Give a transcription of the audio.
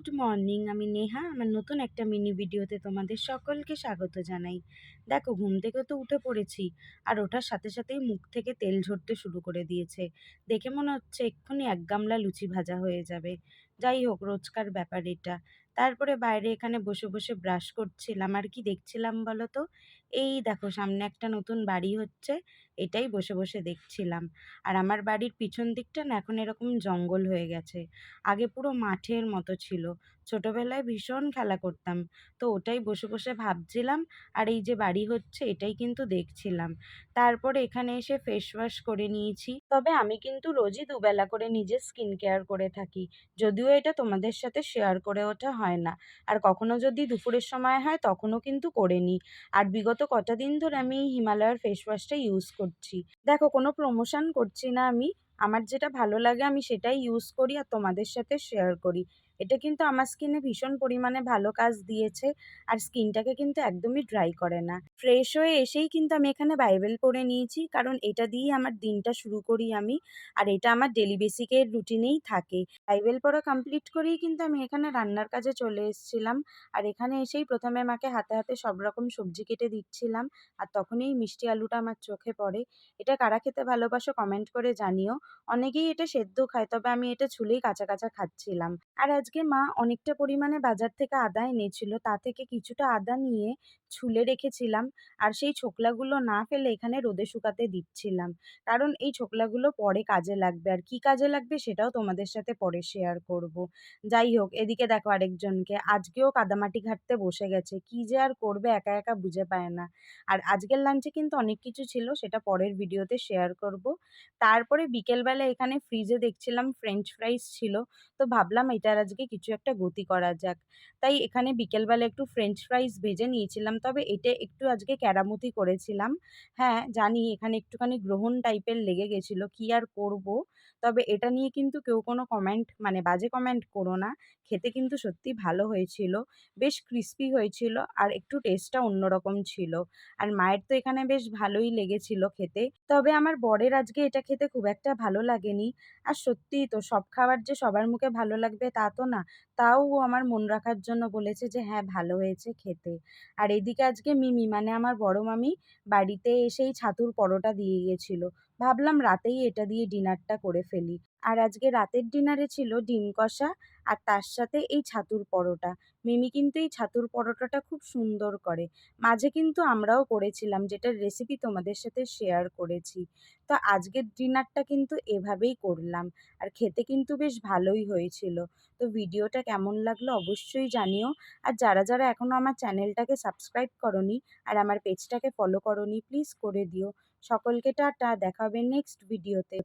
Good morning, আমি নেহা, আমার নতুন একটা মিনি ভিডিওতে তোমাদের সকলকে স্বাগত জানাই। দেখো, ঘুম থেকে তো উঠে পড়েছি, আর ওঠার সাথে সাথেই মুখ থেকে তেল ঝরতে শুরু করে দিয়েছে। দেখে মনে হচ্ছে এক্ষুনি এক গামলা লুচি ভাজা হয়ে যাবে। যাই হোক, রোজকার ব্যাপার এটা। তারপরে বাইরে এখানে বসে বসে ব্রাশ করছিলাম, আর কি দেখছিলাম বলো তো? এই দেখো, সামনে একটা নতুন বাড়ি হচ্ছে এটাই বসে বসে দেখছিলাম। আর আমার বাড়ির পিছন দিকটা না এখন এরকম জঙ্গল হয়ে গেছে। আগে পুরো মাঠের মতো ছিল। ছোটবেলায় ভীষণ খেলা করতাম। তো ওটাই বসে বসে ভাবছিলাম। আর এই যে বাড়ি হচ্ছে এটাই কিন্তু দেখছিলাম। তারপরে এখানে এসে ফেস ওয়াশ করে নিয়েছি। তবে আমি কিন্তু রোজই দুবেলা করে নিজের স্কিন কেয়ার করে থাকি। যদিও এটা তোমাদের সাথে শেয়ার করে ওঠা হয় না। আর কখনো যদি দুপুরের সময় হয় তখনও কিন্তু করে নিই। আর বিগত কটা দিন ধরে আমি এই হিমালয়ার ফেস ওয়াশটা ইউজ করছি। দেখো, কোনো প্রমোশন করছি না আমি। আমার যেটা ভালো লাগে আমি সেটাই ইউজ করি আর তোমাদের সাথে শেয়ার করি। এটা কিন্তু আমার স্কিনে ভীষণ পরিমাণে ভালো কাজ দিয়েছে। আর স্কিনটাকে কিন্তু একদমই ড্রাই করে না। ফ্রেশ হয়ে এসেই কিন্তু আমি এখানে বাইবেল পড়ে নিয়েছি। কারণ এটা দিয়েই আমার দিনটা শুরু করি আমি। আর এটা আমার ডেলি বেসিকের রুটিনেই থাকে। বাইবেল পড়া কমপ্লিট করেই কিন্তু আমি এখানে রান্নার কাজে চলে এসেছিলাম। আর এখানে এসেই প্রথমে মাকে হাতে হাতে সব রকম সবজি কেটে দিচ্ছিলাম। আর তখনই মিষ্টি আলুটা আমার চোখে পড়ে। এটা কারা খেতে ভালোবাসো কমেন্ট করে জানিও। অনেকেই এটা সেদ্ধ খায়, তবে আমি এটা ছুলেই কাঁচা কাঁচা খাচ্ছিলাম। আর আজকে মা অনেকটা পরিমাণে বাজার থেকে আদা এনেছিল। তা থেকে কিছুটা আদা নিয়ে ছুলে রেখেছিলাম আর সেই ছোকলাগুলো না ফেলে এখানে রোদে শুকাতে দিচ্ছিলাম। কারণ এই ছোকলাগুলো পরে কাজে লাগবে। আর কি কাজে লাগবে সেটাও তোমাদের সাথে পরে শেয়ার করব। যাই হোক, এদিকে দেখো আরেকজনকে। আজকেও কাদামাটি ঘাটতে বসে গেছে। কি যে আর করবে, একা একা বুঝে পায় না। আর আজকের লাঞ্চে কিন্তু অনেক কিছু ছিল, সেটা পরের ভিডিওতে শেয়ার করব। তারপরে বিকেলবেলা এখানে ফ্রিজে দেখছিলাম ফ্রেঞ্চ ফ্রাইস ছিল। তো ভাবলাম এটার আজকে কিছু একটা গতি করা যাক। তাই এখানে বিকেলবেলা একটু ফ্রেঞ্চ ফ্রাইস ভেজে নিয়েছিলাম, তবে এটা একটু আজকে ক্যারামতি করেছিলাম। হ্যাঁ জানি এখানে একটুখানি গ্রহণ টাইপের লেগে গেছিল, কি আর করব? তবে এটা নিয়ে কিন্তু কেউ কোনো কমেন্ট মানে বাজে কমেন্ট করো না। খেতে কিন্তু সত্যি ভালো হয়েছিল, বেশ ক্রিস্পি হয়েছিল, আর একটু টেস্টটা অন্যরকম ছিল। আর মায়ের তো এখানে বেশ ভালোই লেগেছিল খেতে। তবে আমার বরের আজকে এটা খেতে খুব একটা ভালো লাগেনি। আর সত্যিই তো সব খাবার যে সবার মুখে ভালো লাগবে তা তো না। তাও ও আমার মন রাখার জন্য বলেছে যে হ্যাঁ ভালো হয়েছে খেতে। আর এদিকে আজকে মিমি মানে আমার বড় মামি, বাড়িতে এসেই ছাতুর পরোটা দিয়ে গেছিল। ভাবলাম রাতেই এটা দিয়ে ডিনারটা করে ফেলি। আর আজকে রাতের ডিনারে ছিল ডিম কষা আর তার সাথে এই ছাতুর পরোটা। মিমি কিন্তু এই ছাতুর পরোটাটা খুব সুন্দর করে। মাঝে কিন্তু আমরাও করেছিলাম, যেটার রেসিপি তোমাদের সাথে শেয়ার করেছি। তো আজকের ডিনারটা কিন্তু এভাবেই করলাম। আর খেতে কিন্তু বেশ ভালোই হয়েছিল। তো ভিডিওটা কেমন লাগল অবশ্যই জানিও। আর যারা যারা এখনও আমার চ্যানেলটাকে সাবস্ক্রাইব করনি আর আমার পেজটাকে ফলো করনি প্লিজ করে দিও। সকলকে টাটা, দেখা হবে নেক্সট ভিডিওতে